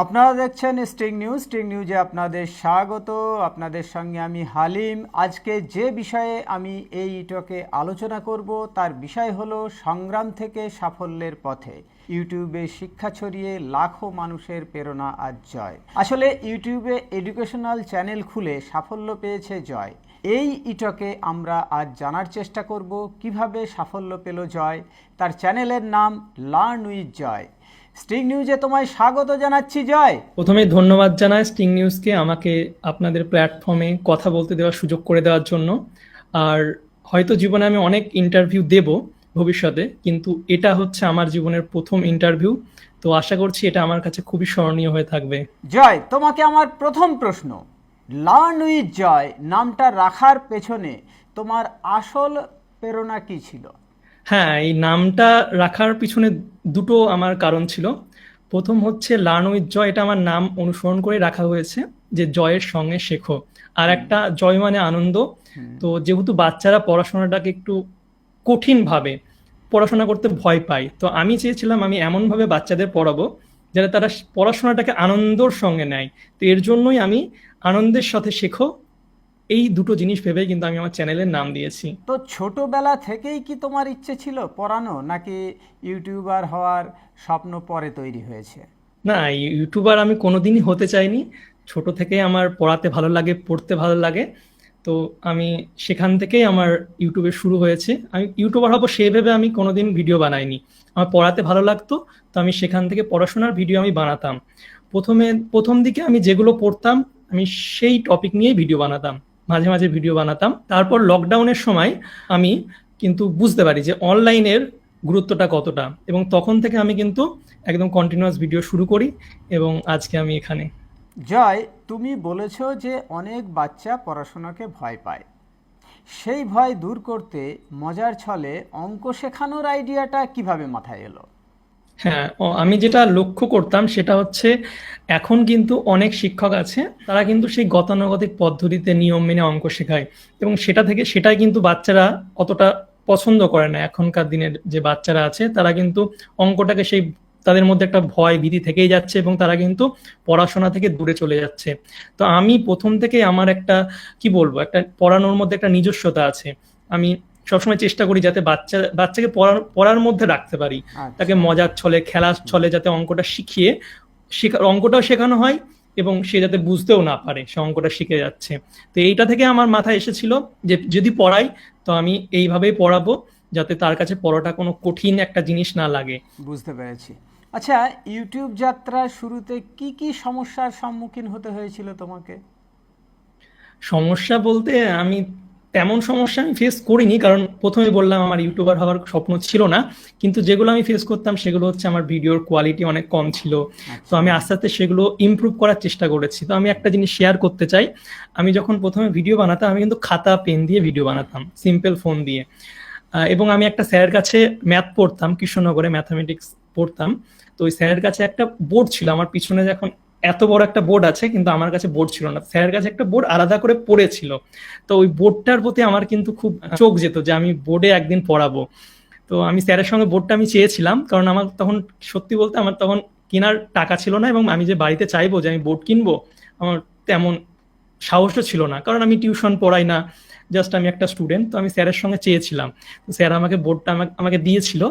আপনারা দেখছেন sting news. Sting নিউজে আপনাদের স্বাগত। আপনাদের সঙ্গে আমি হালিম। আজকে যে বিষয়ে আমি এই ইটকে আলোচনা করব, তার বিষয় হলো সংগ্রাম থেকে সাফল্যের পথে। ইউটিউবে শিক্ষা ছড়িয়ে লাখো মানুষের প্রেরণা আজ জয়। আসলে ইউটিউবে এডুকেশনাল চ্যানেল খুলে সাফল্য পেয়েছে জয়। এই ইটকে আমরা আজ জানার চেষ্টা করব, কীভাবে সাফল্য পেল জয়? তার চ্যানেলের নাম লার্ন উইথ জয়। স্টিং নিউজে তোমায় স্বাগত জানাচ্ছি জয়। প্রথমে ধন্যবাদ জানাই স্টিং নিউজকে আমাকে আপনাদের প্ল্যাটফর্মে কথা বলতে দেওয়ার সুযোগ করে দেওয়ার জন্য। আর হয়তো জীবনে আমি অনেক ইন্টারভিউ দেব ভবিষ্যতে কিন্তু এটা হচ্ছে আমার জীবনের প্রথম ইন্টারভিউ তো আশা করছি এটা আমার কাছে খুবই স্মরণীয় হয়ে থাকবে। জয় তোমাকে আমার প্রথম প্রশ্ন। লার্ন উইথ জয় নামটা রাখার পেছনে তোমার আসল প্রেরণা কি ছিল? হ্যাঁ এই নামটা রাখার পিছনে দুটো আমার কারণ ছিল। প্রথম হচ্ছে লার্ন উইথ জয় এটা আমার নাম অনুসরণ করে রাখা হয়েছে যে জয়ের সঙ্গে শেখো। আর একটা জয় মানে আনন্দ। তো যেহেতু বাচ্চারা পড়াশোনাটাকে একটু কঠিন ভাবে পড়াশোনা করতে ভয় পায় তো আমি চেয়েছিলাম আমি এমনভাবে বাচ্চাদের পড়াবো যাতে তারা পড়াশোনাটাকে আনন্দর সঙ্গে নেয়। তো এর জন্যই আমি আনন্দের সাথে শেখো এই দুটো জিনিস ভেবে কিন্তু আমি আমার চ্যানেলের নাম দিয়েছি। তো ছোটবেলা থেকেই কি তোমার ইচ্ছে ছিল পড়ানো নাকি ইউটিউবার হওয়ার স্বপ্ন পরে তৈরি হয়েছে? না ইউটিউবার আমি কোনোদিনই হতে চাইনি। ছোট থেকে আমার পড়াতে ভালো লাগে পড়তে ভালো লাগে। তো আমি সেখান থেকেই আমার ইউটিউবে শুরু হয়েছে। আমি ইউটিউবার হব সেই ভেবে আমি কোনোদিন ভিডিও বানাইনি। আমার পড়াতে ভালো লাগতো তো আমি সেখান থেকে পড়াশোনার ভিডিও আমি বানাতাম। প্রথমে প্রথম দিকে আমি যেগুলো পড়তাম আমি সেই টপিক নিয়েই ভিডিও বানাতাম। মাঝে মাঝে ভিডিও বানাতাম। তারপর লকডাউনের সময় আমি কিন্তু বুঝতে পারি যে অনলাইনের গুরুত্বটা কতটা। এবং তখন থেকে আমি কিন্তু একদম কন্টিনিউয়াস ভিডিও শুরু করি এবং আজকে আমি এখানে। জয়, তুমি বলেছ যে অনেক বাচ্চা পড়াশোনাকে ভয় পায়। সেই ভয় দূর করতে মজার ছলে অঙ্ক শেখানোর আইডিয়াটা কীভাবে মাথায় এলো? হ্যাঁ ও, আমি যেটা লক্ষ্য করতাম সেটা হচ্ছে এখন কিন্তু অনেক শিক্ষক আছে, তারা কিন্তু সেই গতানুগতিক পদ্ধতিতে নিয়ম মেনে অঙ্ক শেখায় এবং সেটা থেকে সেটাই কিন্তু বাচ্চারা অতটা পছন্দ করে না। এখনকার দিনের যে বাচ্চারা আছে, তারা কিন্তু অঙ্কটাকে সেই তাদের মধ্যে একটা ভয় ভীতি থেকেই যাচ্ছে এবং তারা কিন্তু পড়াশোনা থেকে দূরে চলে যাচ্ছে। তো আমি প্রথম থেকে আমার একটা, কি বলব, একটা পড়ানোর মধ্যে একটা নিজস্বতা আছে। আমি সবসময় চেষ্টা করি যাতে বাচ্চা বাচ্চাকে পড়ার পড়ার মধ্যে রাখতে পারি। আচ্ছা। তাকে মজার ছলে খেলার ছলে যাতে অঙ্কটা শিখিয়ে শেখা অঙ্কটাও শেখানো হয় এবং সে যাতে বুঝতেও না পারে সে অঙ্কটা শিখে যাচ্ছে। তো এইটা থেকে আমার মাথায় এসেছিল যে যদি পড়াই তো আমি এইভাবেই পড়াবো যাতে তার কাছে পড়াটা কোনো কঠিন একটা জিনিস না লাগে। বুঝতে পেরেছি। আচ্ছা ইউটিউব যাত্রা শুরুতে কি কি সমস্যার সম্মুখীন হতে হয়েছিল তোমাকে? সমস্যা বলতে আমি তেমন সমস্যা আমি ফেস করিনি কারণ প্রথমে বললাম আমার ইউটিউবার হওয়ার স্বপ্ন ছিল না। কিন্তু যেগুলো আমি ফেস করতাম সেগুলো হচ্ছে আমার ভিডিওর কোয়ালিটি অনেক কম ছিল। তো আমি আস্তে আস্তে সেগুলো ইমপ্রুভ করার চেষ্টা করেছি। তো আমি একটা জিনিস শেয়ার করতে চাই। আমি যখন প্রথমে ভিডিও বানাতাম আমি কিন্তু খাতা পেন দিয়ে ভিডিও বানাতাম সিম্পল ফোন দিয়ে। এবং আমি একটা স্যারের কাছে ম্যাথ পড়তাম কৃষ্ণনগরে ম্যাথামেটিক্স পড়তাম। তো ওই স্যারের কাছে একটা বোর্ড ছিল আমার পিছনে যখন এত বড় একটা বোর্ড আছে কিন্তু আমার কাছে বোর্ড ছিল না। স্যারের কাছে একটা বোর্ড আলাদা করে পড়েছিল। তো ওই বোর্ডটার প্রতি আমার কিন্তু খুব চোখ যেত যে আমি বোর্ডে একদিন পড়াবো। তো আমি স্যারের সঙ্গে বোর্ডটা আমি চেয়েছিলাম কারণ আমার তখন সত্যি বলতে আমার তখন কেনার টাকা ছিল না এবং আমি যে বাড়িতে চাইব যে আমি বোর্ড কিনবো আমার তেমন সাহসও ছিল না। কারণ আমি টিউশন পড়াই না জাস্ট আমি একটা স্টুডেন্ট, তো আমি স্যারের সঙ্গে চেয়েছিলাম। তো স্যার আমাকে বোর্ডটা আমাকে দিয়েছিল।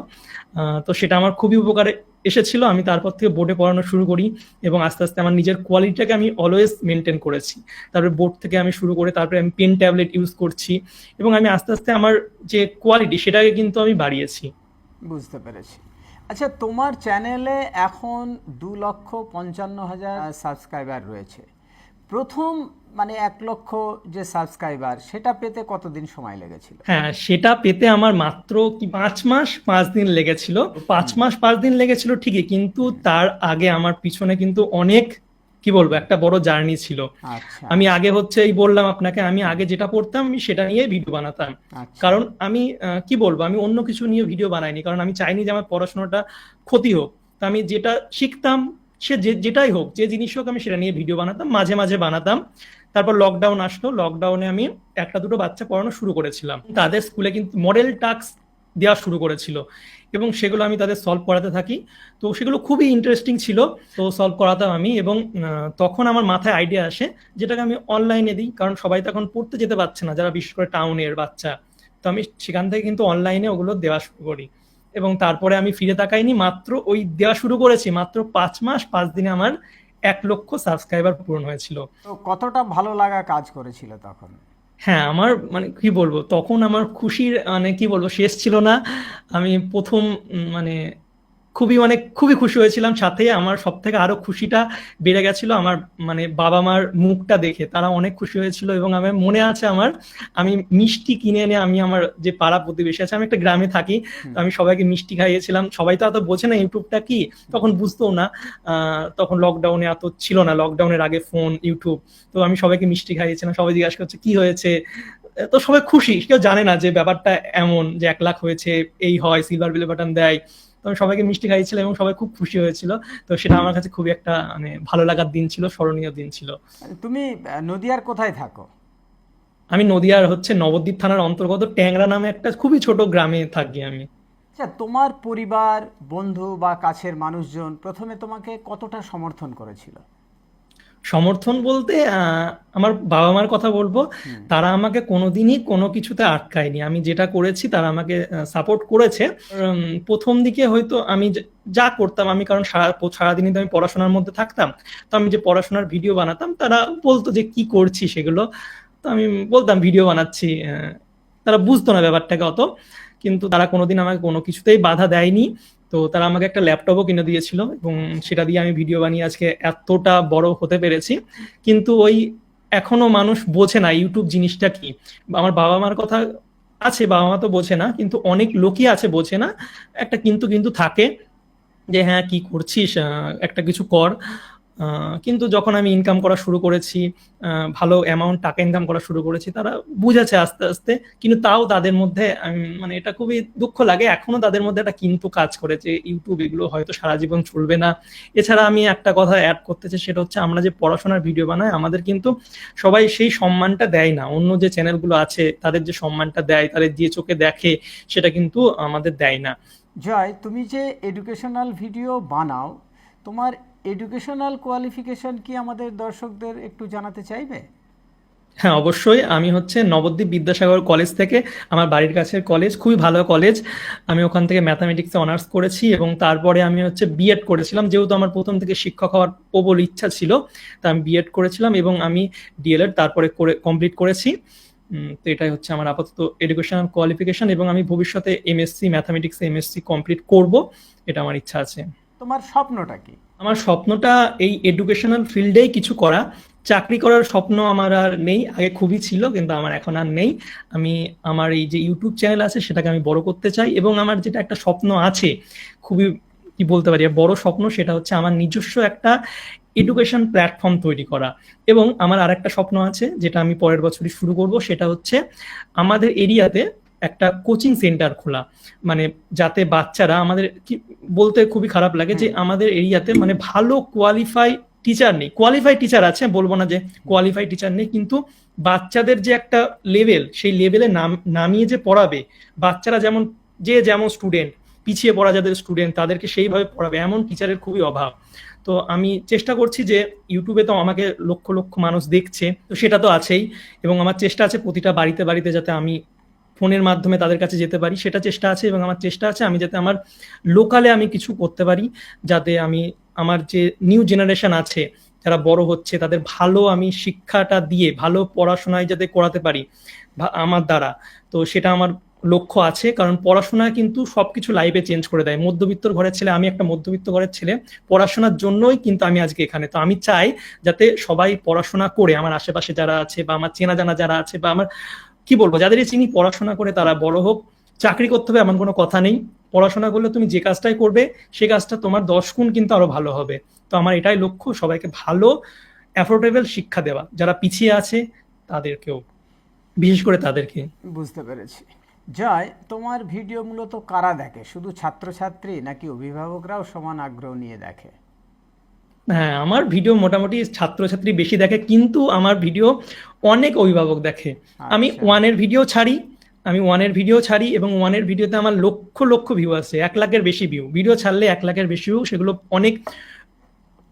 তো সেটা আমার খুবই উপকারে এসেছিল। আমি তারপর থেকে বোর্ডে পড়ানো শুরু করি এবং আস্তে আস্তে আমার নিজের কোয়ালিটিটাকে আমি অলওয়েজ মেনটেন করেছি। তারপরে বোর্ড থেকে আমি শুরু করে তারপরে আমি পেন ট্যাবলেট ইউজ করছি এবং আমি আস্তে আস্তে আমার যে কোয়ালিটি সেটাকে কিন্তু আমি বাড়িয়েছি। বুঝতে পেরেছি। আচ্ছা তোমার চ্যানেলে এখন দু লক্ষ পঞ্চান্ন হাজার সাবস্ক্রাইবার রয়েছে। প্রথম মানে এক লক্ষ যে সাবস্ক্রাইবার সেটা পেতে কতদিন সময় লেগেছিল? হ্যাঁ সেটা পেতে আমার মাত্র কি পাঁচ মাস? পাঁচ দিন লেগেছিল। পাঁচ মাস পাঁচ দিন লেগেছিল ঠিকই কিন্তু তার আগে আমার পিছনে কিন্তু অনেক কি বলব একটা বড় জার্নি ছিল। আচ্ছা। আমি আগে হচ্ছে এই বললাম আপনাকে আমি আগে যেটা পড়তাম আমি সেটা নিয়ে ভিডিও বানাতাম। আচ্ছা। কারণ আমি কি বলব আমি অন্য কিছু নিয়ে ভিডিও বানাইনি কারণ আমি চাইনি যে আমার পড়াশোনাটা ক্ষতি হোক। তো আমি যেটা শিখতাম সে যে যেটাই হোক যে জিনিস হোক আমি সেটা নিয়ে ভিডিও বানাতাম মাঝে মাঝে বানাতাম। তারপর লকডাউন আসলো। লকডাউনে আমি একটা দুটো বাচ্চা পড়ানো শুরু করেছিলাম। তাদের স্কুলে কিন্তু মডেল টাস্ক দেওয়া শুরু করেছিল এবং সেগুলো আমি তাদের সলভ করাতে থাকি। তো সেগুলো খুবই ইন্টারেস্টিং ছিল। তো সলভ করাতাম আমি এবং তখন আমার মাথায় আইডিয়া আসে যেটাকে আমি অনলাইনে দিই। কারণ সবাই তো এখন পড়তে যেতে পারছে না, যারা বিশেষ করে টাউনের বাচ্চা। তো আমি সেখান থেকে কিন্তু অনলাইনে ওগুলো দেওয়া শুরু করি এবং তারপরে আমি ফিরে তাকাইনি। মাত্র ওই দেওয়া শুরু করেছি, মাত্র পাঁচ মাস, পাঁচ দিনে আমার এক লক্ষ সাবস্ক্রাইবার পূরণ হয়েছিল। তো কতটা ভালো লাগা কাজ করেছিল তখন? হ্যাঁ আমার মানে কি বলব তখন আমার খুশির মানে কি বলব শেষ ছিল না। আমি প্রথম মানে খুবই মানে খুবই খুশি হয়েছিলাম। সাথে আমার সব থেকে আরও খুশিটা বেড়ে গেছিল আমার মানে বাবা মার মুখটা দেখে। তারা অনেক খুশি হয়েছিল এবং আমার মনে আছে আমার আমি মিষ্টি কিনে এনে আমি আমার যে পাড়া প্রতিবেশী আছে আমি একটা গ্রামে থাকি তো আমি সবাইকে মিষ্টি খাইয়েছিলাম। সবাই তো এত বোঝে না ইউটিউবটা কি তখন বুঝতো না। তখন লকডাউনে এত ছিল না লকডাউনের আগে ফোন ইউটিউব তো আমি সবাইকে মিষ্টি খাইয়েছিলাম। সবাই জিজ্ঞাসা করছে কি হয়েছে? তো সবাই খুশি কেউ জানে না যে ব্যাপারটা এমন যে এক লাখ হয়েছে এই হয় সিলভার বিলে বাটন দেয়। তো আমি সবাইকে মিষ্টি খাইয়েছিলাম এবং সবাই খুব খুশি হয়েছিল। তো সেটা আমার কাছে খুবই একটা মানে ভালো লাগার দিন ছিল স্মরণীয় দিন ছিল। তুমি নদিয়ার কোথায় থাকো? আমি নদিয়ার হচ্ছে নবদ্বীপ থানার অন্তর্গত ট্যাংরা নামে একটা খুবই ছোট গ্রামে থাকি আমি। আচ্ছা তোমার পরিবার বন্ধু বা কাছের মানুষজন প্রথমে তোমাকে কতটা সমর্থন করেছিল? সমর্থন বলতে আমার বাবা মার কথা বলব তারা আমাকে কোনোদিনই কোনো কিছুতে আটকায়নি। আমি যেটা করেছি তারা আমাকে সাপোর্ট করেছে। প্রথম দিকে হয়তো আমি যা করতাম আমি কারণ সারা সারাদিনই তো আমি পড়াশোনার মধ্যে থাকতাম তো আমি যে পড়াশোনার ভিডিও বানাতাম তারা বলতো যে কি করছি সেগুলো তো আমি বলতাম ভিডিও বানাচ্ছি। তারা বুঝতো না ব্যাপারটাকে অত কিন্তু তারা কোনোদিন আমাকে কোনো কিছুতেই বাধা দেয়নি। তো তারা আমাকে একটা ল্যাপটপও কিনে দিয়েছিল এবং সেটা দিয়ে আমি ভিডিও বানিয়ে আজকে এতটা বড় হতে পেরেছি। কিন্তু ওই এখনও মানুষ বোঝে না ইউটিউব জিনিসটা কি। আমার বাবা মার কথা আছে, বাবা মা তো বোঝে না, কিন্তু অনেক লোকই আছে বোঝে না। একটা কিন্তু কিন্তু থাকে যে হ্যাঁ কি করছিস? একটা কিছু কর। কিন্তু যখন আমি ইনকাম করা শুরু করেছি ভালো অ্যামাউন্ট টাকা ইনকাম করা শুরু করেছি, তারা বুঝেছে আস্তে আস্তে, কিন্তু তাও তাদের মধ্যে মানে এটা খুবই দুঃখ লাগে। এখনও তাদের মধ্যে একটা কিন্তু কাজ করে যে ইউটিউব এগুলো হয়তো সারা জীবন চলবে না। এছাড়া আমি একটা কথা অ্যাড করতে চাই, সেটা হচ্ছে আমরা যে পড়াশোনার ভিডিও বানাই, আমাদের কিন্তু সবাই সেই সম্মানটা দেয় না। অন্য যে চ্যানেলগুলো আছে, তাদের যে সম্মানটা দেয়, তাদের যে চোখে দেখে, সেটা কিন্তু আমাদের দেয় না। জয়, তুমি যে এডুকেশনাল ভিডিও বানাও, তোমার এডুকেশনাল কোয়ালিফিকেশন কি আমাদের দর্শকদের একটু জানাতে চাইবে? হ্যাঁ অবশ্যই। আমি হচ্ছে নবদ্বীপ বিদ্যাসাগর কলেজ থেকে আমার বাড়ির কাছের কলেজ খুবই ভালো কলেজ। আমি ওখান থেকে ম্যাথামেটিক্সে অনার্স করেছি এবং তারপরে আমি হচ্ছে বিএড করেছিলাম। যেহেতু আমার প্রথম থেকে শিক্ষক হওয়ার প্রবল ইচ্ছা ছিল তা আমি বিএড করেছিলাম এবং আমি ডিএলএড তারপরে করে কমপ্লিট করেছি। তো এটাই হচ্ছে আমার আপাতত এডুকেশনাল কোয়ালিফিকেশন এবং আমি ভবিষ্যতে এমএসসি ম্যাথামেটিক্সে এমএসসি কমপ্লিট করব এটা আমার ইচ্ছা আছে। তোমার স্বপ্নটা কি? আমার স্বপ্নটা এই এডুকেশনাল ফিল্ডেই কিছু করা। চাকরি করার স্বপ্ন আমার আর নেই, আগে খুবই ছিল কিন্তু আমার এখন আর নেই। আমি, আমার এই যে ইউটিউব চ্যানেল আছে সেটাকে আমি বড় করতে চাই এবং আমার যেটা একটা স্বপ্ন আছে, খুবই কি বলতে পারি, বড় স্বপ্ন সেটা হচ্ছে আমার নিজস্ব একটা এডুকেশন প্ল্যাটফর্ম তৈরি করা। এবং আমার আর একটা স্বপ্ন আছে, যেটা আমি পরের বছরই শুরু করব, সেটা হচ্ছে আমাদের এরিয়াতে একটা কোচিং সেন্টার খোলা। মানে যাতে বাচ্চারা আমাদের কি বলতে খুবই খারাপ লাগে যে আমাদের এরিয়াতে মানে ভালো কোয়ালিফাই টিচার নেই। কোয়ালিফাই টিচার আছে বলব না যে কোয়ালিফাই টিচার নেই কিন্তু বাচ্চাদের যে একটা লেভেল সেই লেভেলে নাম নামিয়ে যে পড়াবে বাচ্চারা যেমন যে যেমন স্টুডেন্ট পিছিয়ে পড়া যাদের স্টুডেন্ট তাদেরকে সেইভাবে পড়াবে এমন টিচারের খুবই অভাব। তো আমি চেষ্টা করছি যে ইউটিউবে তো আমাকে লক্ষ লক্ষ মানুষ দেখছে তো সেটা তো আছেই এবং আমার চেষ্টা আছে প্রতিটা বাড়িতে বাড়িতে যাতে আমি ফোনের মাধ্যমে তাদের কাছে যেতে পারি, সেটা চেষ্টা আছে এবং আমার চেষ্টা আছে আমি যাতে আমার লোকালে আমি কিছু করতে পারি, যাতে আমি আমার যে নিউ জেনারেশন আছে, যারা বড় হচ্ছে, তাদের ভালো আমি শিক্ষাটা দিয়ে, ভালো পড়াশোনায় যাতে করাতে পারি আমার দ্বারা। তো সেটা আমার লক্ষ্য আছে, কারণ পড়াশোনা কিন্তু সবকিছু লাইফে চেঞ্জ করে দেয়। মধ্যবিত্ত ঘরের ছেলে, আমি একটা মধ্যবিত্ত ঘরের ছেলে, পড়াশোনার জন্যই কিন্তু আমি আজকে এখানে। তো আমি চাই যাতে সবাই পড়াশোনা করে, আমার আশেপাশে যারা আছে বা আমার চেনা জানা যারা আছে বা আমার কি বলব? যাদের চিনি পড়াশোনা করে তারা বড় হোক, চাকরি করতে হবে এমন কোনো কথা নেই। পড়াশোনা করলে তুমি যে কাজটাই করবে, সে কাজটা তোমার দশ গুণ কিন্তু আরও ভালো হবে। তো আমার এটাই লক্ষ্য, সবাইকে ভালো অ্যাফোর্ডেবল শিক্ষা দেওয়া। যারা পিছিয়ে আছে, তাদেরকেও, বিশেষ করে তাদেরকে। বুঝতে পেরেছি। জয়, তোমার ভিডিও মূলত কারা দেখে? শুধু ছাত্রছাত্রী নাকি অভিভাবকরাও সমান আগ্রহ নিয়ে দেখে? হ্যাঁ আমার ভিডিও মোটামুটি ছাত্রছাত্রী বেশি দেখে কিন্তু আমার ভিডিও অনেক অভিভাবক দেখে আমি আচ্ছা। ওয়ানের ভিডিও ছাড়ি আমি ওয়ানের ভিডিও ছাড়ি এবং ওয়ানের ভিডিওতে আমার লক্ষ লক্ষ ভিউ আছে এক লাখের বেশি ভিউ ভিডিও ছাড়লে এক লাখের বেশি ভিউ সেগুলো অনেক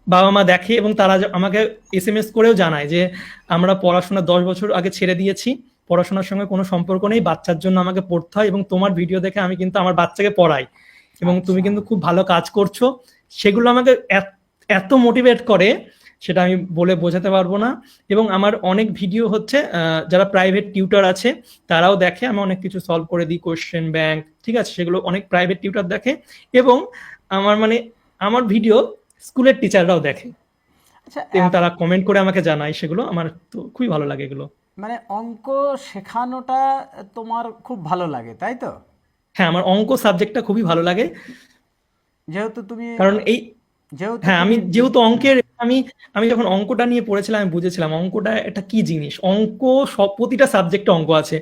বাবা মা দেখে এবং তারা আমাকে এস এম এস করেও জানায় যে আমরা পড়াশোনা দশ বছর আগে ছেড়ে দিয়েছি পড়াশোনার সঙ্গে কোনো সম্পর্ক নেই বাচ্চার জন্য আমাকে পড়তে হয় এবং তোমার ভিডিও দেখে আমি কিন্তু আমার বাচ্চাকে পড়াই এবং তুমি আচ্ছা। কিন্তু খুব ভালো কাজ করছ সেগুলো আমাকে এত- এত মোটিভেট করে সেটা আমি বলে বোঝাতে পারব না। এবং আমার অনেক ভিডিও হচ্ছে যারা প্রাইভেট টিউটার আছে তারাও দেখে আমি অনেক কিছু সলভ করে দিই কোশ্চেন ব্যাংক ঠিক আছে? সেগুলো অনেক প্রাইভেট টিউটার দেখে এবং আমার মানে আমার ভিডিও স্কুলের টিচাররাও দেখে। আচ্ছা এবং তারা কমেন্ট করে আমাকে জানায় সেগুলো আমার তো খুবই ভালো লাগে এগুলো। মানে অঙ্ক শেখানোটা তোমার খুব ভালো লাগে তাই তো? হ্যাঁ আমার অঙ্ক সাবজেক্টটা খুবই ভালো লাগে। যেহেতু তুমি কারণ এই যেহেতু হ্যাঁ আমি যেহেতু অঙ্কের আমি আমি যখন অঙ্কটা নিয়ে পড়েছিলাম আমি বুঝেছিলাম অঙ্কটা একটা কি জিনিস। অঙ্ক সব প্রতিটা সাবজেক্টে অঙ্ক আছে।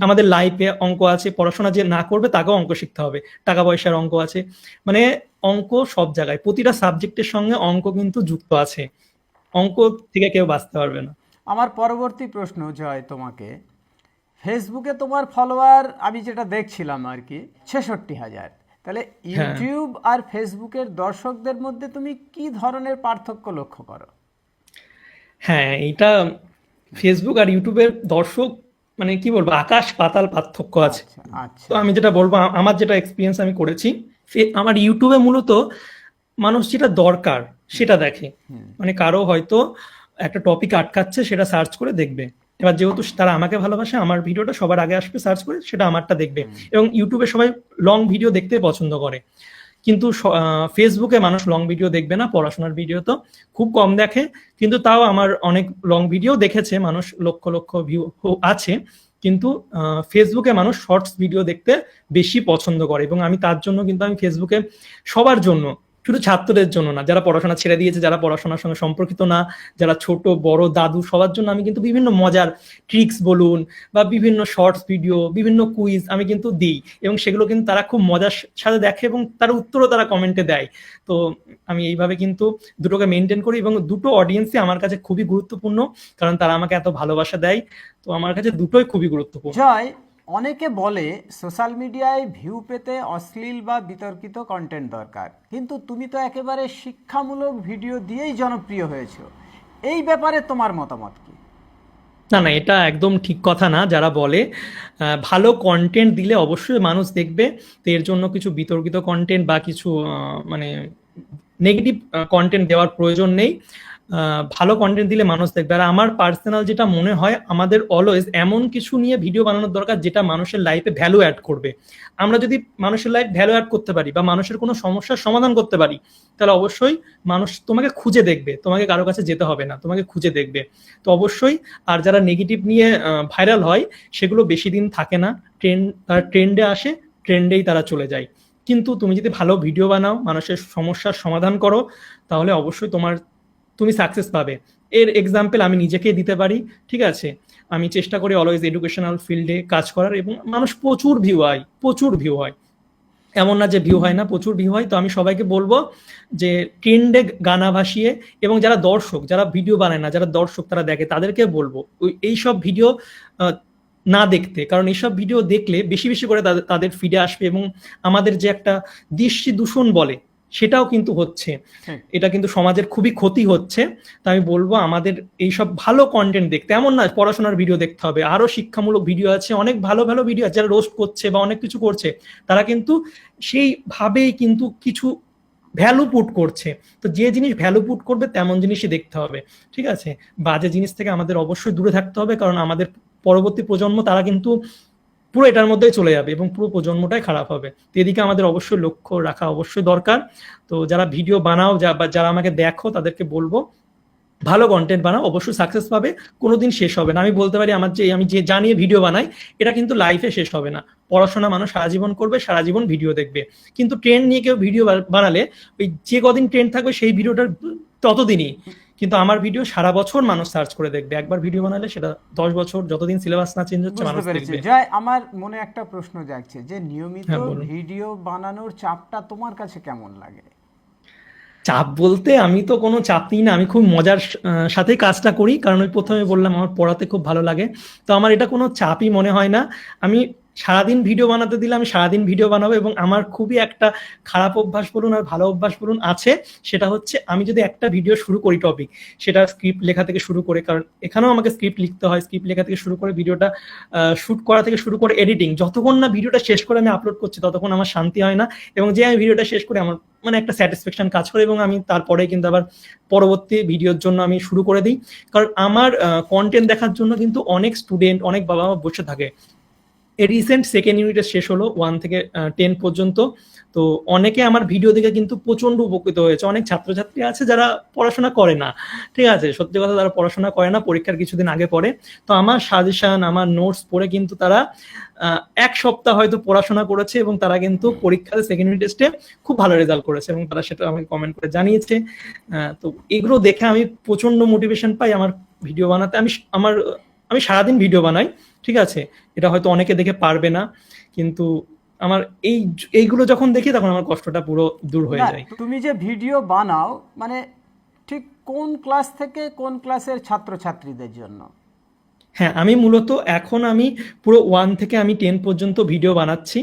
আমাদের লাইফে অঙ্ক আছে পড়াশোনা যে না করবে তাকেও অঙ্ক শিখতে হবে। টাকা পয়সার অঙ্ক আছে। মানে অঙ্ক সব জায়গায় প্রতিটা সাবজেক্টের সঙ্গে অঙ্ক কিন্তু যুক্ত আছে। অঙ্ক থেকে কেউ বাঁচতে পারবে না। আমার পরবর্তী প্রশ্ন জয় তোমাকে। ফেসবুকে তোমার ফলোয়ার আমি যেটা দেখছিলাম আর কি ছেষট্টি হাজার। তাহলে ইউটিউব আর ফেসবুকের দর্শকদের মধ্যে তুমি কি ধরনের পার্থক্য লক্ষ্য করো? হ্যাঁ এটা ফেসবুক আর ইউটিউবের দর্শক মানে কি বলব আকাশ পাতাল পার্থক্য আছে। আচ্ছা আচ্ছা। তো আমি যেটা বলব আমার যেটা এক্সপিরিয়েন্স আমি করেছি আমার ইউটিউবে মূলত মানুষ যেটা দরকার সেটা দেখে। মানে কারও হয়তো একটা টপিক আটকাচ্ছে সেটা সার্চ করে দেখবে। এবার যেহেতু তারা আমাকে ভালোবাসে আমার ভিডিওটা সবার আগে আসবে সার্চ করে সেটা আমারটা দেখবে। এবং ইউটিউবে সবাই লং ভিডিও দেখতে পছন্দ করে। কিন্তু ফেসবুকে মানুষ লং ভিডিও দেখবে না পড়াশোনার ভিডিও তো খুব কম দেখে। কিন্তু তাও আমার অনেক লং ভিডিও দেখেছে মানুষ লক্ষ লক্ষ ভিউ আছে। কিন্তু ফেসবুকে মানুষ শর্টস ভিডিও দেখতে বেশি পছন্দ করে। এবং আমি তার জন্য কিন্তু আমি ফেসবুকে সবার জন্য শুধু ছাত্রদের জন্য না, যারা পড়াশোনা ছেড়ে দিয়েছে, যারা পড়াশোনার সঙ্গে সম্পর্কিত না, যারা ছোট, বড়, দাদু, সবার জন্য আমি কিন্তু বিভিন্ন মজার ট্রিক্স বলুন বা বিভিন্ন শর্টস ভিডিও বিভিন্ন কুইজ আমি কিন্তু দিই এবং সেগুলো কিন্তু তারা খুব মজার সাথে দেখে এবং তার উত্তরও তারা কমেন্টে দেয়। তো আমি এইভাবে কিন্তু দুটোকে মেনটেন করি এবং দুটো অডিয়েন্সই আমার কাছে খুবই গুরুত্বপূর্ণ, কারণ তারা আমাকে এত ভালোবাসা দেয়। তো আমার কাছে দুটোই খুবই গুরুত্বপূর্ণ। জয় অনেকে বলে সোশ্যাল মিডিয়ায় ভিউ পেতে অশ্লীল বা বিতর্কিত কন্টেন্ট দরকার। কিন্তু তুমি তো একেবারে শিক্ষামূলক ভিডিও দিয়েই জনপ্রিয় হয়েছো। এই ব্যাপারে তোমার মতামত কি? না না, এটা একদম ঠিক কথা না। যারা বলে ভালো কন্টেন্ট দিলে অবশ্যই মানুষ দেখবে, তো এর জন্য কিছু বিতর্কিত কন্টেন্ট বা কিছু মানে নেগেটিভ কন্টেন্ট দেওয়ার প্রয়োজন নেই। ভালো কন্টেন্ট দিলে মানুষ দেখবে। আর আমার পার্সোনাল যেটা মনে হয়, আমাদের অলওয়েজ এমন কিছু নিয়ে ভিডিও বানানোর দরকার যেটা মানুষের লাইফে ভ্যালু অ্যাড করবে। আমরা যদি মানুষের লাইফ ভ্যালু অ্যাড করতে পারি বা মানুষের কোনো সমস্যার সমাধান করতে পারি, তাহলে অবশ্যই মানুষ তোমাকে খুঁজে দেখবে। তোমাকে কারও কাছে যেতে হবে না, তোমাকে খুঁজে দেখবে। তো অবশ্যই, আর যারা নেগেটিভ নিয়ে ভাইরাল হয়, সেগুলো বেশি দিন থাকে না। ট্রেন্ড তারা ট্রেন্ডে আসে ট্রেন্ডেই তারা চলে যায়। কিন্তু তুমি যদি ভালো ভিডিও বানাও, মানুষের সমস্যার সমাধান করো, তাহলে অবশ্যই তোমার তুমি সাকসেস পাবে। এর এক্সাম্পল আমি নিজেকেই দিতে পারি, ঠিক আছে? আমি চেষ্টা করি অলওয়েজ এডুকেশনাল ফিল্ডে কাজ করার এবং মানুষ প্রচুর ভিউ হয়, প্রচুর ভিউ হয়। এমন না যে ভিউ হয় না, প্রচুর ভিউ হয়। তো আমি সবাইকে বলব যে ট্রেন্ডে গানা ভাসিয়ে এবং যারা দর্শক, যারা ভিডিও বানায় না, যারা দর্শক তারা দেখে তাদেরকে বলব এইসব ভিডিও না দেখতে। কারণ এইসব ভিডিও দেখলে বেশি বেশি করে তাদের ফিডে আসবে এবং আমাদের যে একটা দৃষ্টি দূষণ বলে সেটাও কিন্তু হচ্ছে। এটা কিন্তু সমাজের খুবই ক্ষতি হচ্ছে। তো আমি বলব আমাদের এইসব ভালো কন্টেন্ট দেখতে এমন না পড়াশোনার ভিডিও দেখতে হবে। আরও শিক্ষামূলক ভিডিও আছে অনেক ভালো ভালো ভিডিও আছে যারা রোস্ট করছে বা অনেক কিছু করছে তারা কিন্তু সেইভাবেই কিন্তু কিছু ভ্যালু পুট করছে। তো যে জিনিস ভ্যালু পুট করবে তেমন জিনিসই দেখতে হবে। ঠিক আছে? বাজে জিনিস থেকে আমাদের অবশ্যই দূরে থাকতে হবে কারণ আমাদের পরবর্তী প্রজন্ম তারা কিন্তু পুরো এটার মধ্যেই চলে যাবে এবং পুরো প্রজন্মটাই খারাপ হবে। তো এদিকে আমাদের অবশ্যই লক্ষ্য রাখা অবশ্যই দরকার। তো যারা ভিডিও বানাও, যা বা যারা আমাকে দেখো, তাদেরকে বলব, ভালো কন্টেন্ট বানাও, অবশ্যই সাকসেস পাবে, কোনোদিন শেষ হবে না। আমি বলতে পারি, আমার যে আমি যে জানিয়ে ভিডিও বানাই, এটা কিন্তু লাইফে শেষ হবে না। পড়াশোনা মানুষ সারা জীবন করবে সারা জীবন ভিডিও দেখবে। কিন্তু ট্রেন্ড নিয়ে কেউ ভিডিও বানালে, ওই যে কদিন ট্রেন্ড থাকবে, সেই ভিডিওটার ততদিনই। কিন্তু আমার ভিডিও সারা বছর মানুষ সার্চ করে দেখবে। একবার ভিডিও বানালে সেটা দশ বছর যতদিন সিলেবাস না চেঞ্জ হচ্ছে মানুষ দেখবে। জয় আমার মনে একটা প্রশ্ন জাগছে যে নিয়মিত হ্যাঁ, ভিডিও বানানোর চাপটা তোমার কাছে কেমন লাগে? চাপ বলতে আমি তো কোনো চাপ নিই না আমি খুব মজার সাথেই কাজটা করি। কারণ ওই প্রথমে বললাম আমার পড়াতে খুব ভালো লাগে। তো আমার এটা কোনো চাপই মনে হয় না। আমি সারাদিন ভিডিও বানাতে দিলে আমি সারাদিন ভিডিও বানাবো এবং আমার খুবই একটা খারাপ অভ্যাস বলুন আর ভালো অভ্যাস বলুন আছে। সেটা হচ্ছে আমি যদি একটা ভিডিও শুরু করি টপিক সেটা স্ক্রিপ্ট লেখা থেকে শুরু করে, কারণ এখানেও আমাকে স্ক্রিপ্ট লিখতে হয় স্ক্রিপ্ট লেখা থেকে শুরু করে ভিডিওটা শুট করা থেকে শুরু করে এডিটিং যতক্ষণ না ভিডিওটা শেষ করে আমি আপলোড করছি, ততক্ষণ আমার শান্তি হয় না এবং যে আমি ভিডিওটা শেষ করে আমার মানে একটা স্যাটিসফ্যাকশন কাজ করে এবং আমি তারপরে কিন্তু আবার পরবর্তী ভিডিওর জন্য আমি শুরু করে দিই। কারণ আমার কন্টেন্ট দেখার জন্য কিন্তু অনেক স্টুডেন্ট অনেক বাবা মা বসে থাকে। রিসেন্ট সেকেন্ড ইউনিটের শেষ হলো ওয়ান থেকে টেন পর্যন্ত। তো অনেকে আমার ভিডিও দেখে কিন্তু প্রচণ্ড উপকৃত হয়েছে। অনেক ছাত্রছাত্রী আছে যারা পড়াশোনা করে না। ঠিক আছে, সত্যি কথা তারা পড়াশোনা করে না, পরীক্ষার কিছুদিন আগে পড়ে। তো আমার সাজেশন আমার নোটস পড়ে কিন্তু তারা এক সপ্তাহ হয়তো পড়াশোনা করেছে এবং তারা কিন্তু পরীক্ষাতে সেকেন্ড ইউনিট টেস্টে খুব ভালো রেজাল্ট করেছে এবং তারা সেটা আমাকে কমেন্ট করে জানিয়েছে। তো এগুলো দেখে আমি প্রচণ্ড মোটিভেশন পাই আমার ভিডিও বানাতে। আমি আমার, আমি সারাদিন ভিডিও বানাই। ঠিক আছে এটা হয়তো অনেকে দেখে পারবে না কিন্তু আমার এই এইগুলো যখন দেখি তখন আমার কষ্টটা পুরো দূর হয়ে যায়। তুমি যে ভিডিও বানাও মানে ঠিক কোন ক্লাস থেকে কোন ক্লাসের ছাত্রছাত্রীদের জন্য? হ্যাঁ আমি মূলত এখন আমি পুরো ওয়ান থেকে আমি টেন পর্যন্ত ভিডিও বানাচ্ছি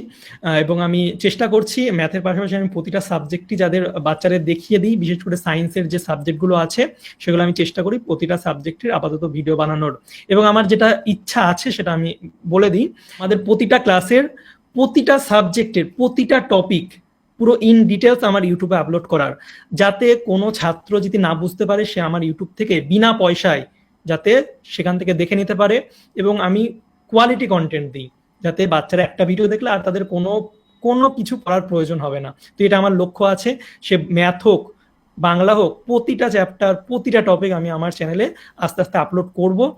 এবং আমি চেষ্টা করছি ম্যাথের পাশাপাশি আমি প্রতিটা সাবজেক্টই যাদের বাচ্চাদের দেখিয়ে দিই, বিশেষ করে সায়েন্সের যে সাবজেক্টগুলো আছে, সেগুলো আমি চেষ্টা করি প্রতিটা সাবজেক্টের আপাতত ভিডিও বানানোর। এবং আমার যেটা ইচ্ছা আছে সেটা আমি বলে দিই, আমাদের প্রতিটা ক্লাসের প্রতিটা সাবজেক্টের প্রতিটা টপিক পুরো ইন ডিটেলস আমার ইউটিউবে আপলোড করার। যাতে কোনো ছাত্র যদি না বুঝতে পারে, সে আমার ইউটিউব থেকে বিনা পয়সায় যাতে সেখান থেকে দেখে নিতে পারে এবং আমি কোয়ালিটি কন্টেন্ট দিই যাতে বাচ্চারা একটা ভিডিও দেখলে আর তাদের কোনো কোনো কিছু করার প্রয়োজন হবে না। তো এটা আমার লক্ষ্য আছে সে ম্যাথ হোক বাংলা হোক প্রতিটা চ্যাপ্টার প্রতিটা টপিক আমি আমার চ্যানেলে আস্তে আস্তে আপলোড করব।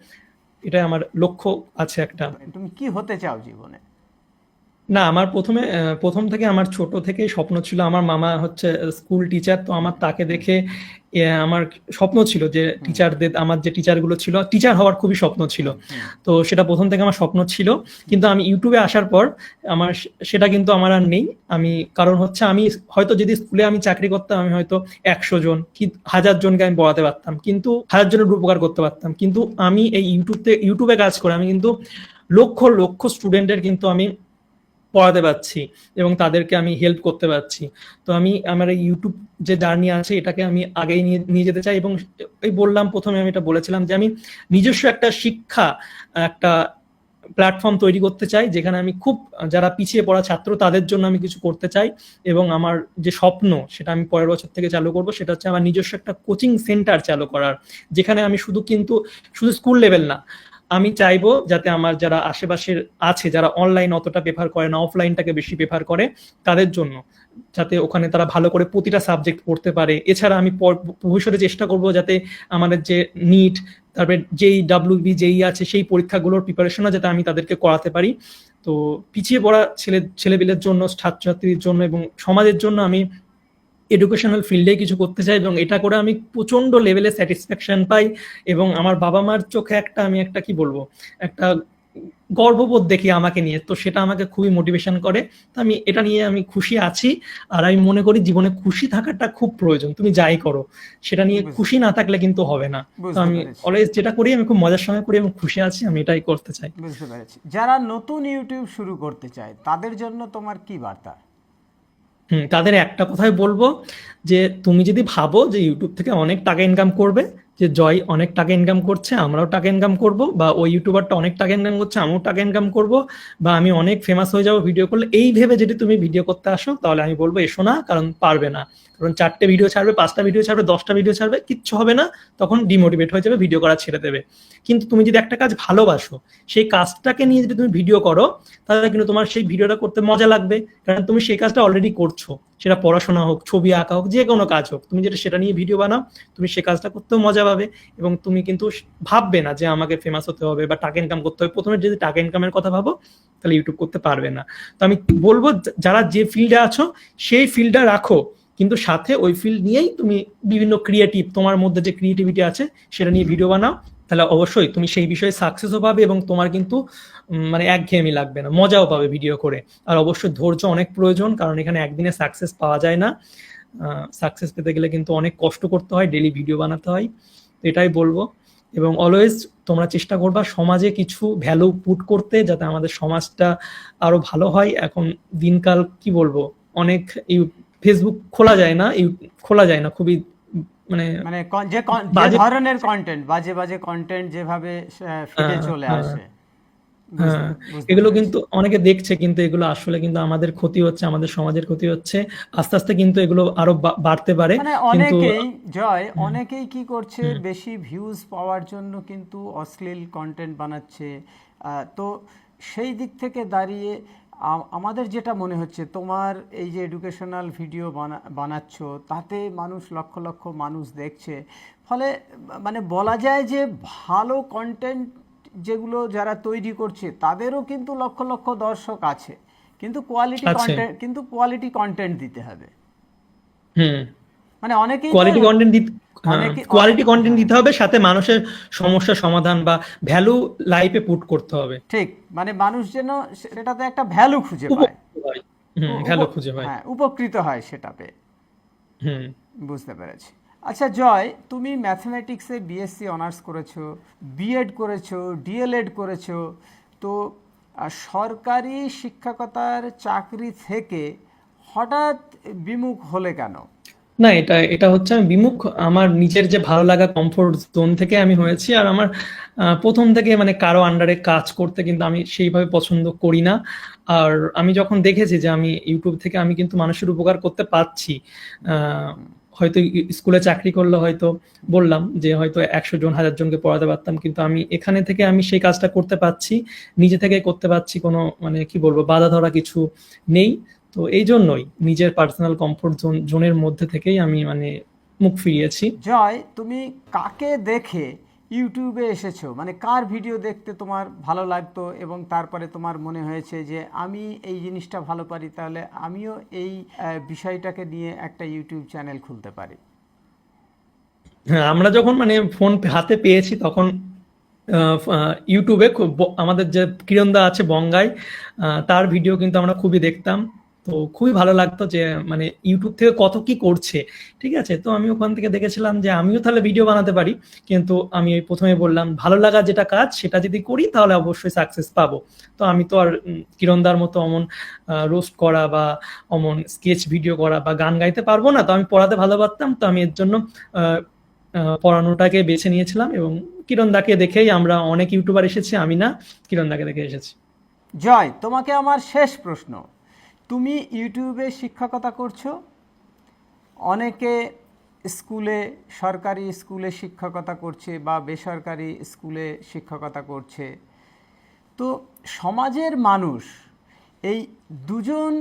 এটা আমার লক্ষ্য আছে একটা। তুমি কি হতে চাও জীবনে? না আমার প্রথমে প্রথম থেকে আমার ছোট থেকেই স্বপ্ন ছিল আমার মামা হচ্ছে স্কুল টিচার তো আমার তাকে দেখে আমার স্বপ্ন ছিল যে টিচারদের আমার যে টিচারগুলো ছিল টিচার হওয়ার খুবই স্বপ্ন ছিল। তো সেটা প্রথম থেকে আমার স্বপ্ন ছিল। কিন্তু আমি ইউটিউবে আসার পর আমার সেটা কিন্তু আমার আর নেই। আমি কারণ হচ্ছে আমি হয়তো যদি স্কুলে আমি চাকরি করতাম আমি হয়তো একশো জন কি হাজার জনকে আমি পড়াতে পারতাম। কিন্তু হাজার জনের উপকার করতে পারতাম। কিন্তু আমি এই ইউটিউবতে ইউটিউবে কাজ করে আমি কিন্তু লক্ষ লক্ষ স্টুডেন্টের কিন্তু আমি পড়াতে পারছি এবং তাদেরকে আমি হেল্প করতে পারছি। তো আমি আমার এই ইউটিউব যে জার্নি আছে, এটাকে আমি আগেই নিয়ে নিয়ে যেতে চাই এবং এই বললাম প্রথমে আমি এটা বলেছিলাম যে আমি নিজস্ব একটা শিক্ষা, একটা প্ল্যাটফর্ম তৈরি করতে চাই, যেখানে আমি খুব, যারা পিছিয়ে পড়া ছাত্র, তাদের জন্য আমি কিছু করতে চাই এবং আমার যে স্বপ্ন, সেটা আমি পরের বছর থেকে চালু করব, সেটা হচ্ছে আমার নিজস্ব একটা কোচিং সেন্টার চালু করার, যেখানে আমি শুধু কিন্তু, শুধু স্কুল লেভেল না আমি চাইব যাতে আমার যারা আশেপাশের আছে, যারা অনলাইন অতটা প্রেফার করে না অফলাইনটাকে বেশি প্রেফার করে, তাদের জন্য। যাতে ওখানে তারা ভালো করে প্রতিটা সাবজেক্ট পড়তে পারে। এছাড়া আমি ভবিষ্যতে চেষ্টা করব যাতে আমাদের যে নিট তারপরে যেই ডাব্লিউবি যেই আছে, সেই পরীক্ষাগুলোর প্রিপারেশনও যাতে আমি তাদেরকে করাতে পারি। তো পিছিয়ে পড়া ছেলে, ছেলেপিলের জন্য, ছাত্রছাত্রীর জন্য এবং সমাজের জন্য আমি এডুকেশনাল ফিল্ডে কিছু করতে চাই এবং এটা করে আমি প্রচণ্ড লেভেলে স্যাটিসফ্যাকশন পাই এবং আমার বাবা মার চোখে একটা আমি একটা কি বলব? একটা গর্ববোধ দেখি আমাকে নিয়ে। তো সেটা আমাকে খুবই মোটিভেশন করে। তো আমি এটা নিয়ে আমি খুশি আছি আর আমি মনে করি জীবনে খুশি থাকাটা খুব প্রয়োজন। তুমি যাই করো। সেটা নিয়ে খুশি না থাকলে কিন্তু হবে না। তো আমি। অলওয়েজ যেটা করি আমি খুব মজার সঙ্গে করি এবং খুশি আছি আমি এটাই করতে চাই। বুঝতে পেরেছি। যারা নতুন ইউটিউব শুরু করতে চায় তাদের জন্য তোমার কি বার্তা? হুম, তাদের একটা কথাই বলব যে তুমি যদি ভাবো যে ইউটিউব থেকে অনেক টাকা ইনকাম করবে, যে জয় অনেক টাকা ইনকাম করছে, আমরাও টাকা ইনকাম করব, বা ওই ইউটিউবারটা অনেক টাকা ইনকাম করছে, আমিও টাকা ইনকাম করব, বা আমি অনেক ফেমাস হয়ে যাব ভিডিও করলে, এই ভেবে যদি তুমি ভিডিও করতে আসো, তাহলে আমি বলব এসো না, কারণ পারবে না। কারণ চারটে ভিডিও ছাড়বে, পাঁচটা ভিডিও ছাড়বে, দশটা ভিডিও ছাড়বে, কিচ্ছু হবে না, তখন ডিমোটিভেট হয়ে যাবে ভিডিও করা ছেড়ে দেবে। কিন্তু তুমি যদি একটা কাজ ভালোবাসো, সেই কাজটাকে নিয়ে যদি তুমি ভিডিও করো, তাহলে কিন্তু তোমার সেই ভিডিওটা করতে মজা লাগবে। কারণ তুমি সেই কাজটা অলরেডি করছ। সেটা পড়াশোনা হোক, ছবি আঁকা হোক, যে কোনো কাজ হোক, তুমি যেটা সেটা নিয়ে ভিডিও বানাও, তুমি সেই কাজটা করতেও মজা পাবে এবং তুমি কিন্তু ভাববে না যে আমাকে ফেমাস হতে হবে বা টাকা ইনকাম করতে হবে। প্রথমে যদি টাকা ইনকামের কথা ভাবো, তাহলে ইউটিউব করতে পারবে না। তো আমি বলব, যারা যে ফিল্ডে আছো, সেই ফিল্ডটা রাখো। কিন্তু সাথে ওই ফিল্ড নিয়েই তুমি বিভিন্ন ক্রিয়েটিভ তোমার মধ্যে যে ক্রিয়েটিভিটি আছে, সেটা নিয়ে ভিডিও বানাও। তাহলে অবশ্যই তুমি সেই বিষয়ে সাকসেসও পাবে এবং তোমার কিন্তু মানে একঘেয়েমি লাগবে না, মজাও পাবে ভিডিও করে। আর অবশ্যই ধৈর্য অনেক প্রয়োজন, কারণ এখানে একদিনে সাকসেস পাওয়া যায় না। সাকসেস পেতে গেলে কিন্তু অনেক কষ্ট করতে হয় ডেলি ভিডিও বানাতে হয়। এটাই বলব। এবং অলওয়েজ তোমরা চেষ্টা করবা সমাজে কিছু ভ্যালু পুট করতে, যাতে আমাদের সমাজটা আরও ভালো হয়। এখন দিনকাল কি বলব? অনেক ফেসবুক খোলা যায় না খোলা যায় না খুবই মানে মানে যে ধরনের কন্টেন্ট বাজে বাজে কন্টেন্ট যেভাবে ফিরে হ্যাঁ, চলে হ্যাঁ। আসে। হ্যাঁ এগুলো কিন্তু অনেকে দেখছে কিন্তু এগুলো আসলে কিন্তু আমাদের ক্ষতি হচ্ছে আমাদের সমাজের ক্ষতি হচ্ছে। আস্তে আস্তে কিন্তু এগুলো আরও বাড়তে পারে মানে অনেকেই জয় অনেকেই কি করছে বেশি ভিউজ পাওয়ার জন্য কিন্তু অশ্লীল কন্টেন্ট বানাচ্ছে। আহ, তো সেই দিক থেকে দাঁড়িয়ে আমাদের যেটা মনে হচ্ছে তোমার এই যে এডুকেশনাল ভিডিও বানা বানাচ্ছ তাতে মানুষ লক্ষ লক্ষ মানুষ দেখছে। ফলে মানে বলা যায় যে ভালো কন্টেন্ট যেগুলো যারা তৈরি করছে তাদেরও কিন্তু লক্ষ লক্ষ দর্শক আছে। কিন্তু কোয়ালিটি। কন্টেন্ট কিন্তু কোয়ালিটি কন্টেন্ট দিতে হবে। হুম। মানে অনেকেই কোয়ালিটি কন্টেন্ট কোয়ালিটি কন্টেন্ট হ্যাঁ। দিতে হবে সাথে মানুষের সমস্যা সমাধান বা ভ্যালু লাইফে পুট করতে হবে। ঠিক মানে মানুষ যেন সেটাতে একটা ভ্যালু খুঁজে পায়। হয়। ভ্যালু খুঁজে পায় হ্যাঁ উপকৃত হয় সেটা পেয়ে হুম। বুঝতে পেরেছি। আচ্ছা জয় তুমি ম্যাথমেটিক্সে বিএসসি অনার্স করেছ বিএড করেছ ডিএলএড করেছ তো সরকারি শিক্ষকতার চাকরি থেকে হঠাৎ বিমুখ হলে কেন? না, এটা এটা হচ্ছে আমি বিমুখ। আমার নিজের যে ভালো লাগা কমফোর্ট জোন থেকে আমি হয়েছি আর আমার প্রথম থেকে মানে কারও আন্ডারে কাজ করতে কিন্তু আমি সেইভাবে পছন্দ করি না। আর আমি যখন দেখেছি যে আমি ইউটিউব থেকে আমি কিন্তু মানুষের উপকার করতে পারছি হয়তো স্কুলে চাকরি করলে হয়তো বললাম যে হয়তো একশো জন, হাজার জনকে পড়াতে পারতাম, কিন্তু আমি এখানে থেকে আমি সেই কাজটা করতে পারছি, নিজে থেকে করতে পারছি, কোনো মানে কি বলব, বাধা ধরা কিছু নেই। তো এই জন্যই নিজের পার্সোনাল কমফোর্ট জোন জোনের মধ্যে থেকেই আমি মানে মুখ ফিরিয়েছি। জয় তুমি কাকে দেখে ইউটিউবে এসেছ? মানে কার ভিডিও দেখতে তোমার ভালো লাগতো এবং তারপরে তোমার মনে হয়েছে যে আমি এই জিনিসটা ভালো পারি তাহলে আমিও এই বিষয়টাকে নিয়ে একটা ইউটিউব চ্যানেল খুলতে পারি? হ্যাঁ আমরা যখন মানে ফোন হাতে পেয়েছি তখন ইউটিউবে খুব আমাদের যে কিরণদা আছে বঙ্গায় তার ভিডিও কিন্তু আমরা খুবই দেখতাম। তো খুবই ভালো লাগতো যে মানে ইউটিউব থেকে কত কি করছে, ঠিক আছে? তো আমি ওখান থেকে দেখেছিলাম যে, আমিও তাহলে ভিডিও বানাতে পারি। কিন্তু আমি ওই প্রথমে বললাম, ভালো লাগা যেটা কাজ, সেটা যদি করি, তাহলে অবশ্যই সাকসেস পাবো। তো আমি তো আর কিরণদার মতো অমন রোস্ট করা বা অমন স্কেচ ভিডিও করা বা গান গাইতে পারব না। তো আমি পড়াতে ভালো পারতাম তো আমি এর জন্য পড়ানোটাকে বেছে নিয়েছিলাম এবং কিরণদাকে দেখেই আমরা অনেক ইউটিউবার এসেছি, আমি না, কিরণদাকে দেখে এসেছি। জয়, তোমাকে আমার শেষ প্রশ্ন। তুমি ইউটিউবে শিক্ষকতা করছ, অনেকে স্কুলে, সরকারি স্কুলে শিক্ষকতা করছে বা বেসরকারি স্কুলে শিক্ষকতা করছে। তো সমাজের মানুষ, এই দুজন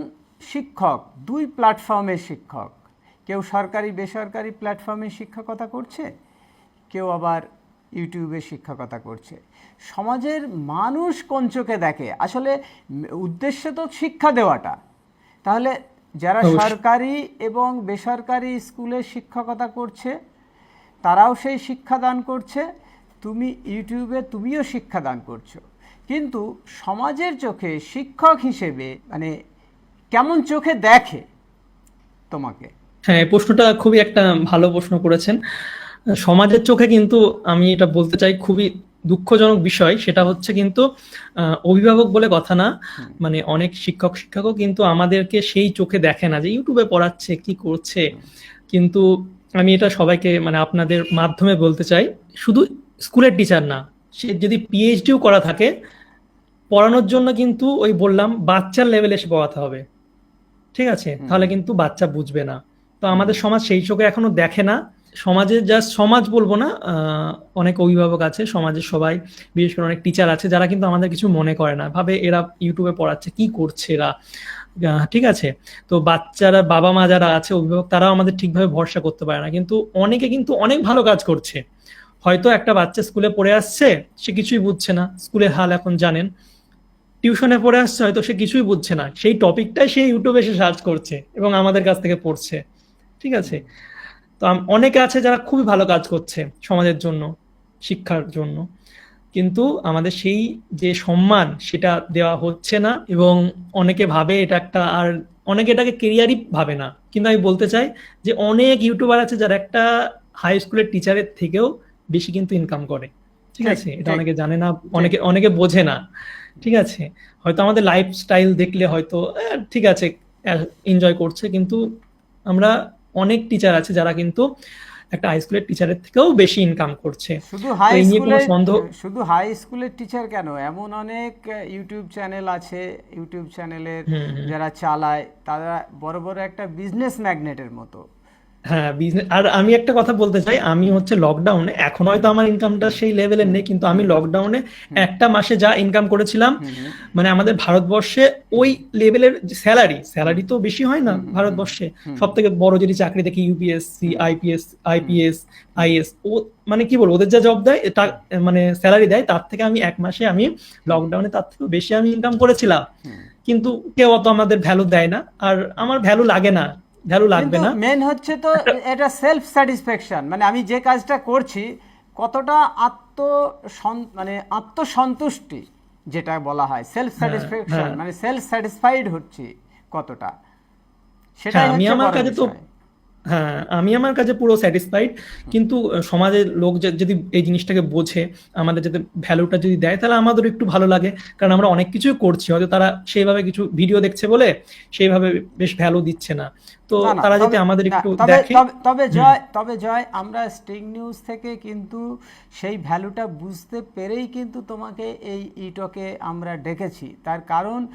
শিক্ষক, দুই প্ল্যাটফর্মের শিক্ষক, কেউ সরকারি, বেসরকারি প্ল্যাটফর্মে শিক্ষকতা করছে, কেউ আবার ইউটিউবে শিক্ষকতা করছে। সমাজের মানুষ কোন চোখে দেখে? আসলে উদ্দেশ্য তো শিক্ষা দেওয়াটা। তাহলে যারা সরকারি এবং বেসরকারি স্কুলে শিক্ষকতা করছে তারাও সেই শিক্ষাদান করছে তুমি ইউটিউবে তুমিও শিক্ষাদান করছ। কিন্তু সমাজের চোখে শিক্ষক হিসেবে মানে কেমন চোখে দেখে তোমাকে? হ্যাঁ প্রশ্নটা খুবই একটা ভালো প্রশ্ন করেছেন। সমাজের চোখে কিন্তু আমি এটা বলতে চাই খুবই দুঃখজনক বিষয় সেটা হচ্ছে কিন্তু অভিভাবক বলে কথা না। মানে অনেক শিক্ষক শিক্ষকও কিন্তু আমাদেরকে সেই চোখে দেখে না যে ইউটিউবে পড়াচ্ছে কি করছে। কিন্তু আমি এটা সবাইকে মানে আপনাদের মাধ্যমে বলতে চাই শুধু স্কুলের টিচার না সে যদি পিএইচডিও করা থাকে পড়ানোর জন্য কিন্তু ওই বললাম বাচ্চার লেভেলে এসে পড়াতে হবে। ঠিক আছে? তাহলে কিন্তু বাচ্চা বুঝবে না। তো আমাদের সমাজ সেই চোখে এখনও দেখে না। সমাজে জাস্ট সমাজ বলব না অনেক অভিভাবক আছে, সমাজের সবাই, বিশেষ করে অনেক টিচার আছে, যারা কিন্তু আমাদের কিছু মনে করে না। ভাবে এরা ইউটিউবে পড়াচ্ছে, কি করছে এরা? ঠিক আছে? তো বাচ্চারা বাবা মা যারা আছে, অভিভাবক, তারাও আমাদের ঠিকভাবে ভরসা করতে পারে না। কিন্তু অনেকে কিন্তু অনেক ভালো কাজ করছে। হয়তো একটা বাচ্চা স্কুলে পড়ে আসছে, সে কিছুই বুঝছে না। স্কুলের হাল এখন জানেন। টিউশনে পড়ে আসছে, হয়তো সে কিছুই বুঝছে না। সেই টপিকটাই সে ইউটিউবে এসে সার্চ করছে এবং আমাদের কাছ থেকে পড়ছে। ঠিক আছে? তো অনেকে আছে যারা খুবই ভালো কাজ করছে সমাজের জন্য শিক্ষার জন্য। কিন্তু আমাদের সেই যে সম্মান সেটা দেওয়া হচ্ছে না এবং অনেকে ভাবে এটা একটা আর অনেকে এটাকে কেরিয়ারই ভাবে না। কিন্তু আমি বলতে চাই যে অনেক ইউটিউবার আছে যারা একটা হাই স্কুলের টিচারের থেকেও বেশি কিন্তু ইনকাম করে। ঠিক আছে? এটা অনেকে জানে না অনেকে অনেকে বোঝে না। ঠিক আছে? হয়তো আমাদের লাইফস্টাইল দেখলে হয়তো ঠিক আছে এনজয় করছে। কিন্তু আমরা অনেক টিচার আছে যারা কিন্তু একটা হাই স্কুলের টিচারের থেকেও বেশি ইনকাম করছে। শুধু হাই স্কুলের শুধু হাই স্কুলের টিচার কেন? এমন অনেক ইউটিউব চ্যানেল আছে ইউটিউব চ্যানেলের। যারা চালায় তারা বড় বড় একটা বিজনেস ম্যাগনেটের মতো। হ্যাঁ বিজনেস আর আমি একটা কথা বলতে চাই আমি হচ্ছে লকডাউনে এখন হয়তো আমার ইনকামটা সেই লেভেলের নেই কিন্তু আমি লকডাউনে একটা মাসে যা ইনকাম করেছিলাম মানে আমাদের ভারতবর্ষে ওই লেভেলের স্যালারি স্যালারি তো বেশি হয় না ভারতবর্ষে। সব থেকে বড় যদি চাকরি দেখি ইউপিএসসি আইপিএস আইপিএস আইএস ও মানে কি বলব ওদের যা জব দেয় তা মানে স্যালারি দেয় তার থেকে আমি এক মাসে আমি লকডাউনে তার থেকে বেশি আমি ইনকাম করেছিলাম। কিন্তু কেউ অত আমাদের ভ্যালু দেয় না আর আমার ভ্যালু লাগে না। ভ্যালু লাগবে না মেন হচ্ছে তো এটা সেলফ স্যাটিসফ্যাকশন মানে আমি যে কাজটা করছি কতটা আত্ম মানে আত্মসন্তুষ্টি যেটা বলা হয় সেলফ স্যাটিসফ্যাকশন। মানে সেলফ স্যাটিসফাইড হচ্ছে কতটা হ্যাঁ, আমি আমার কাছে তো। হ্যাঁ আমি আমার কাছে পুরো স্যাটিসফাইড কিন্তু সমাজের লোক যদি এই জিনিসটাকে বোঝে আমাদের যাতে ভ্যালুটা যদি দেয় তাহলে আমাদের একটু ভালো লাগে। কারণ আমরা অনেক কিছুই করছি হয়তো তারা সেইভাবে কিছু ভিডিও দেখছে বলে সেইভাবে বেশ ভ্যালু দিচ্ছে না। তো তারা যদি আমাদের একটু তবে- দেখে। তবে- জয় তবে জয় আমরা স্টিং নিউজ থেকে কিন্তু সেই ভ্যালুটা বুঝতে পেরেই কিন্তু তোমাকে এই ইটকে আমরা ডেকেছি। তার কারণ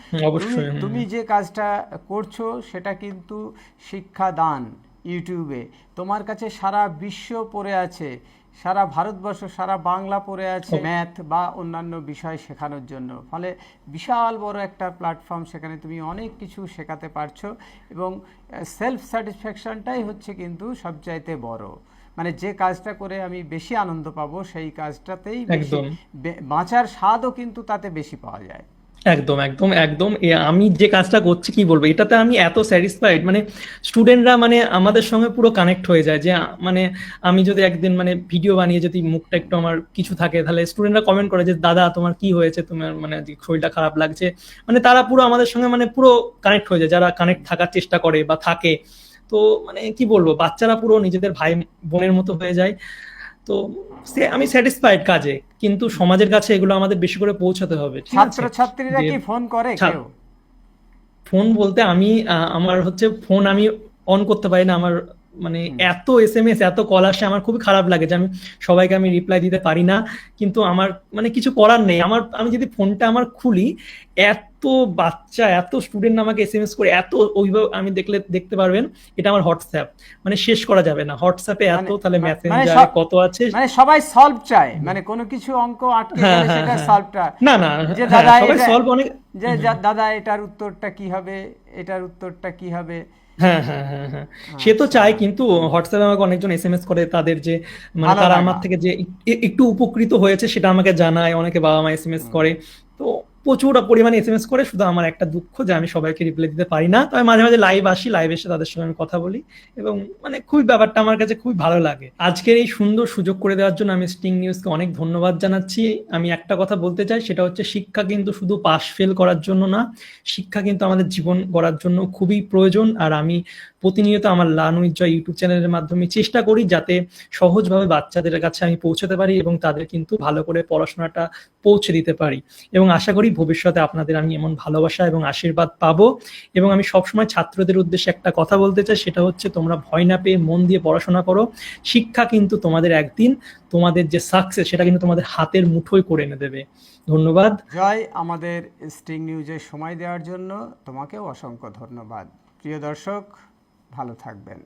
তুমি যে কাজটা করছ সেটা কিন্তু শিক্ষাদান। ইউটিউবে। তোমার কাছে সারা বিশ্ব পড়ে আছে সারা ভারতবর্ষ সারা বাংলা পড়ে আছে ম্যাথ বা অন্যান্য বিষয় শেখানোর জন্য। ফলে বিশাল বড় একটা প্ল্যাটফর্ম সেখানে তুমি অনেক কিছু শেখাতে পারছ এবং সেলফ স্যাটিসফ্যাকশনটাই হচ্ছে কিন্তু সবচাইতে বড়। মানে যে কাজটা করে আমি বেশি আনন্দ পাবো সেই কাজটাতেই বাঁচার স্বাদও কিন্তু তাতে বেশি পাওয়া যায়। একদম একদম একদম। আমি যে কাজটা করছি কি বলব? এটাতে আমি এত স্যাটিসফাইড মানে স্টুডেন্টরা মানে আমাদের সঙ্গে পুরো কানেক্ট হয়ে যায় যে মানে আমি যদি একদিন মানে ভিডিও বানিয়ে যদি মুখটা একটু আমার কিছু থাকে, তাহলে স্টুডেন্টরা কমেন্ট করে যে, দাদা, তোমার কি হয়েছে? তোমার মানে শরীরটা খারাপ লাগছে? মানে তারা পুরো আমাদের সঙ্গে মানে পুরো কানেক্ট হয়ে যায়, যারা কানেক্ট থাকার চেষ্টা করে বা থাকে। তো মানে কি বলব? বাচ্চারা পুরো নিজেদের ভাই বোনের মতো হয়ে যায়। তো সে আমি স্যাটিসফাইড কাজে কিন্তু সমাজের কাছে এগুলো আমাদের বেশি করে পৌঁছাতে হবে ঠিক ছাত্র ছাত্রীরা কি ফোন করে ফোন বলতে আমি আমার হচ্ছে ফোন আমি অন করতে পারি না আমার মানে এত এস এম এস এত কল আসে আমার খুবই খারাপ লাগে যে আমি সবাইকে আমি রিপ্লাই দিতে পারি না। কিন্তু আমার মানে কিছু করার নেই। আমার আমি যদি ফোনটা আমার খুলি এত বাচ্চা এত স্টুডেন্ট আমাকে এস এম এস করে এত অভিভাবক আমি দেখলে দেখতে পারবেন এটা আমার হোয়াটসঅ্যাপ মানে শেষ করা যাবে না। হোয়াটসঅ্যাপে এত মানে- তাহলে মানে মেসেঞ্জারে কত আছে? মানে সবাই সলভ চায়। মানে কোনো কিছু অঙ্ক আটকে হ্যাঁ, গেলে হ্যাঁ, সেটা হ্যাঁ। সলভটা না না যে হ্যাঁ, দাদা সবাই সলভ অনেক যে দাদা এটার উত্তরটা কি হবে? এটার উত্তরটা কি হবে? হ্যাঁ হ্যাঁ হ্যাঁ হ্যাঁ। সে তো চায় কিন্তু হোয়াটসঅ্যাপে আমাকে অনেকজন এসএমএস করে তাদের যে মানে তারা আমার থেকে যে একটু উপকৃত হয়েছে সেটা আমাকে জানায় অনেকে বাবা মা এসএমএস করে। তো প্রচুর পরিমাণে এস এম এস করে, শুধু আমার একটা দুঃখ যে আমি সবাইকে রিপ্লাই দিতে পারি না। তবে মাঝে মাঝে লাইভ আসি লাইভ এসে তাদের সঙ্গে আমি কথা বলি এবং মানে খুবই ব্যাপারটা আমার কাছে খুবই ভালো লাগে। আজকের এই সুন্দর সুযোগ করে দেওয়ার জন্য আমি স্টিং নিউজকে অনেক ধন্যবাদ জানাচ্ছি। আমি একটা কথা বলতে চাই, সেটা হচ্ছে শিক্ষা কিন্তু শুধু পাশ ফেল করার জন্য না, শিক্ষা কিন্তু আমাদের জীবন গড়ার জন্য খুবই প্রয়োজন। আর আমি প্রতিনিয়ত আমার লানুইজ জয় ইউটিউব চ্যানেলের মাধ্যমে চেষ্টা করি যাতে সহজভাবে বাচ্চাদের কাছে আমি পৌঁছাতে পারি এবং তাদের কিন্তু ভালো করে পড়াশোনাটা পৌঁছে দিতে পারি। এবং আশা করি ভবিষ্যতে আপনাদের আমি এমন ভালোবাসা এবং আশীর্বাদ পাবো। এবং আমি সবসময় ছাত্রদের উদ্দেশ্যে একটা কথা বলতে চাই, সেটা হচ্ছে তোমরা ভয় না পেয়ে মন দিয়ে পড়াশোনা করো। শিক্ষা কিন্তু তোমাদের একদিন তোমাদের যে সাকসেস সেটা কিন্তু তোমাদের হাতের মুঠোয় করে এনে দেবে। ধন্যবাদ। জয় আমাদের স্টিং নিউজের সময় দেওয়ার জন্য। তোমাকেও অসংখ্য ধন্যবাদ। প্রিয় দর্শক ভালো থাকবেন।